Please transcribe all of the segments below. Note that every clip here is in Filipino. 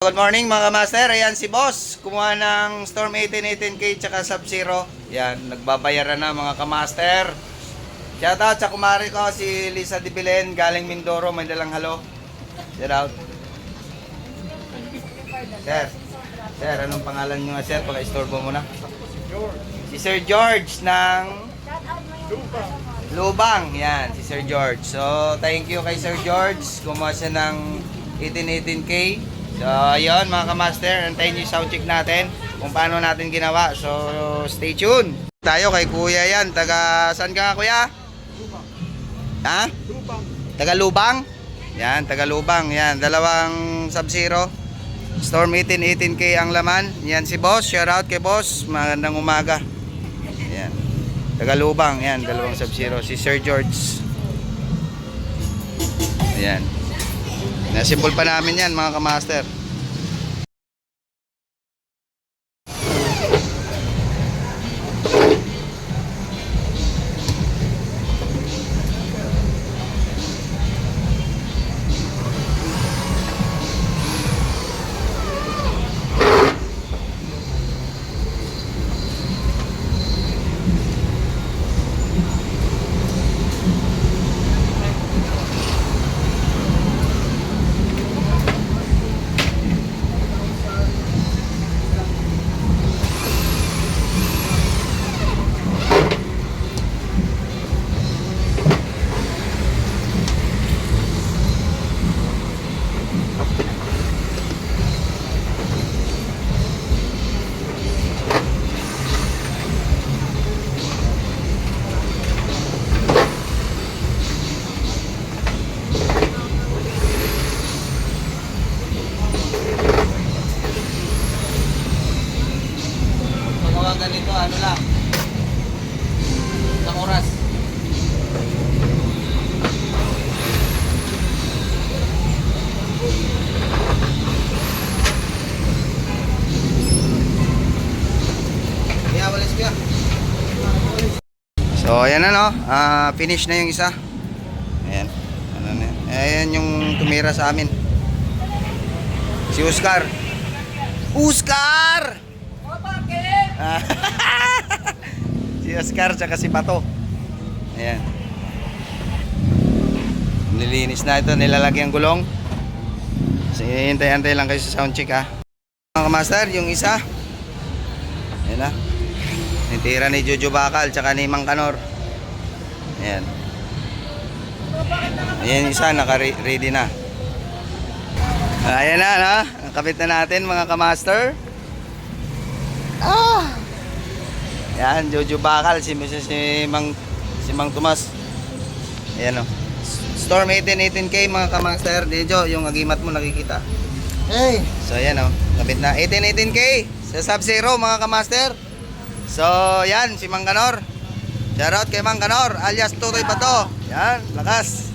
Good morning mga master. Ayan si boss. Kumuha ng Storm 1818K tsaka Sub-Zero. Yan, nagbabayaran na mga kamaster. Shout out sa kumari ko si Lisa Dibilen galing Mindoro, may dalang halo. Shout out. Sir, sir, anong pangalan nyo nga sir? Paka-istorbo mo na. Si Sir George ng Lubang. Yan, si Sir George. So, thank you kay Sir George. Kumuha siya ng 1818K. So, ayun mga kamaster. Antayin yung soundcheck natin kung paano natin ginawa. So, stay tuned. Tayo kay Kuya yan. Taga, saan ka Kuya? Ha? Taga Lubang? Yan, taga Lubang. Yan, dalawang Sub-Zero. Storm 1818K ang laman. Yan si Boss. Shout out kay Boss. Magandang umaga. Yan. Taga Lubang. Yan, dalawang Sub-Zero. Si Sir George. Ayan. Nasimpol pa namin yan mga kamaster. So, ayan na no. Ah, finish na yung isa. Ayan. Ano na. Ayan yung tumira sa amin. Si Oscar. Oscar! Ah. si Oscar tsaka si Pato. Ayan. Nilinis na ito, nilalagyan gulong. So, hintay-hintay lang kayo sa sound check ha. Mga kamaster, yung isa. Ayan na. Nitira ni Jojo Bakal tsaka ni Mang Kanor. Ayan. Ayan isa, naka-ready na. Ayan na, no? Nakapit na natin mga kamaster. Ah! Yan, Jojo Bakal, si, si, si Mang si Mang Tomas. Ayan o. Storm 1818K mga kamaster. Dejo, yung agimat mo nakikita. Hey, So ayan o, kapit na. 1818K sa Sub-Zero mga kamaster. So yan, si Mang Kanor. Shoutout kay Mang Kanor, alias Tutoy Bato. Yan, lakas.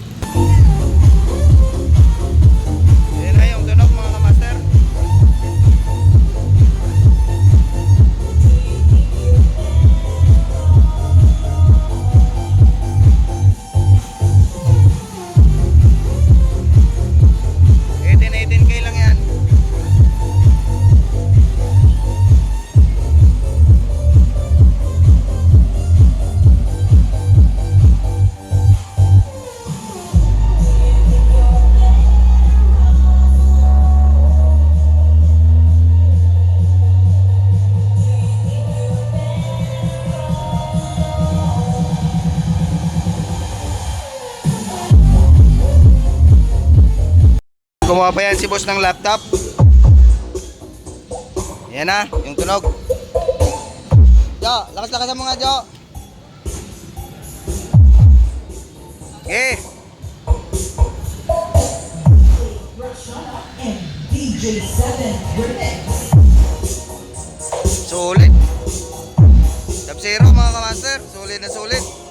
Gumawa pa yan si boss ng laptop. Yan na, yung tunog. Jo, lakas-lakas mo nga, Jo. Okay. DJ7 Remix. Sulit. Sub-zero mga kamaster. Sulit na sulit.